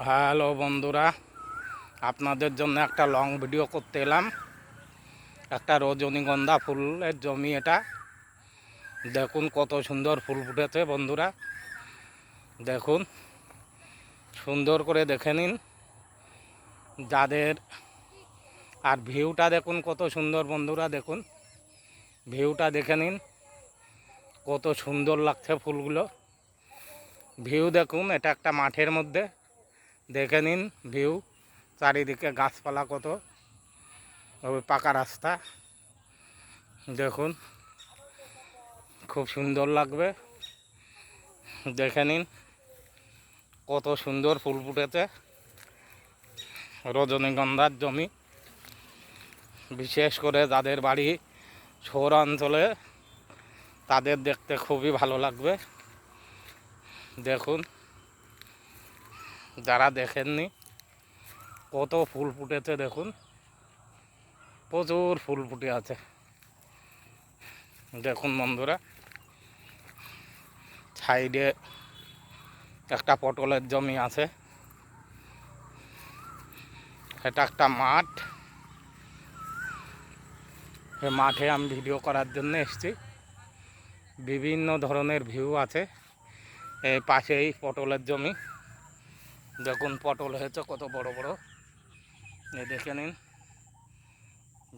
Hello বন্ধুরা, আপনাদের জন্য একটা লং ভিডিও করতে এলাম। একটা রজনীগন্ধা ফুলের জমি এটা। দেখুন কত সুন্দর ফুল ফুটেছে বন্ধুরা। দেখুন, সুন্দর করে দেখে নিন। যাদের আর ভিউটা দেখুন কত সুন্দর বন্ধুরা, দেখুন। ভিউটা দেখে নিন, কত সুন্দর লাগছে ফুলগুলো। ভিউ দেখুন, এটা একটা মাঠের মধ্যে। দেখে নিন ভিউ চারিদিকে গাছপালা কত, ওই পাকা রাস্তা। দেখুন, খুব সুন্দর লাগবে। দেখে নিন কত সুন্দর ফুল ফুটেছে। রজনীগন্ধার জমি, বিশেষ করে যাদের বাড়ি শহর অঞ্চলে তাদের দেখতে খুবই ভালো লাগবে। দেখুন যারা দেখেননি, কত ফুল ফুটেছে দেখুন। প্রচুর ফুল ফুটে আছে। দেখুন বন্ধুরা, সাইডে একটা পটলের জমি আছে। এটা একটা মাঠ। মাঠে আমি ভিডিও করার জন্য এসেছি। বিভিন্ন ধরনের ভিউ আছে। এই পাশেই পটলের জমি। দেখুন পটল হয়েছে, কত বড় বড়। এ দেখে নিন।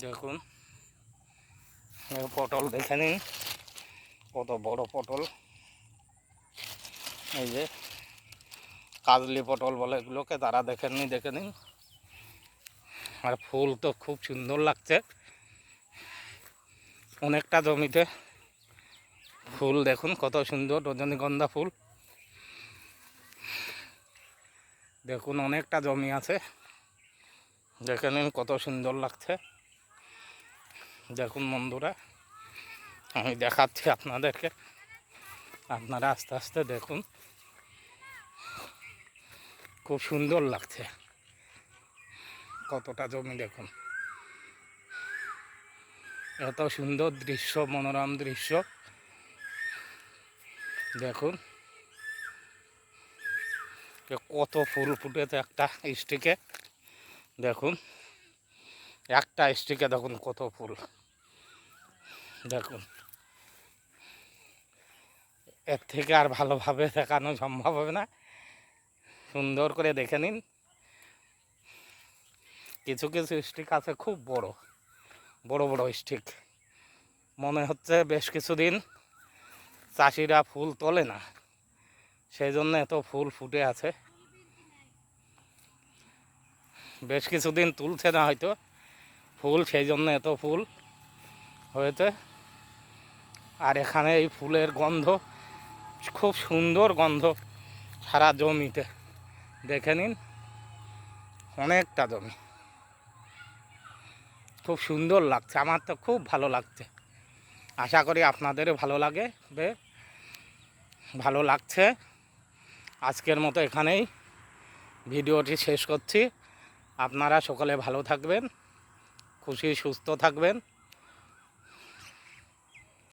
দেখুন। পটল দেখে নিন। কত বড় পটল। এই যে কাজলি পটল বলে এগুলোকে তারা দেখেননি দেখে নিন। আর ফুল তো খুব সুন্দর লাগছে। অনেকটা জমিতে ফুল দেখুন, কত সুন্দর রজনীগন্ধা ফুল। দেখুন, অনেকটা জমি আছে। দেখে নিন কত সুন্দর লাগছে। দেখুন বন্ধুরা, আমি দেখাচ্ছি আপনাদেরকে। আপনারা আস্তে আস্তে দেখুন। খুব সুন্দর লাগছে। কতটা জমি দেখুন। এত সুন্দর দৃশ্য, মনোরম দৃশ্য। দেখুন। কত ফুল ফুটেছে একটা স্টিকে। দেখুন, একটা স্টিকে দেখুন কত ফুল। দেখুন, এর থেকে আর ভালোভাবে দেখানো সম্ভব হবে না। সুন্দর করে দেখে নিন। কিছু কিছু স্টিক আছে খুব বড় বড় বড় স্টিক। মনে হচ্ছে বেশ কিছুদিন চাষিরা ফুল তোলে না। সেই জন্য এত ফুল ফুটে আছে। বেশ কিছুদিন তুলছে না হয়তো ফুল, সেই জন্য এত ফুল হয়েছে। আর এখানে এই ফুলের গন্ধ, খুব সুন্দর গন্ধ সারা জমিতে। দেখে নিন, অনেকটা জমি। খুব সুন্দর লাগছে, আমার তো খুব ভালো লাগছে। আশা করি আপনাদেরও ভালো লাগে ভালো লাগছে। আজকের মতো এখানেই ভিডিওটি শেষ করছি। আপনারা সকলে ভালো থাকবেন খুশি সুস্থ থাকবেন।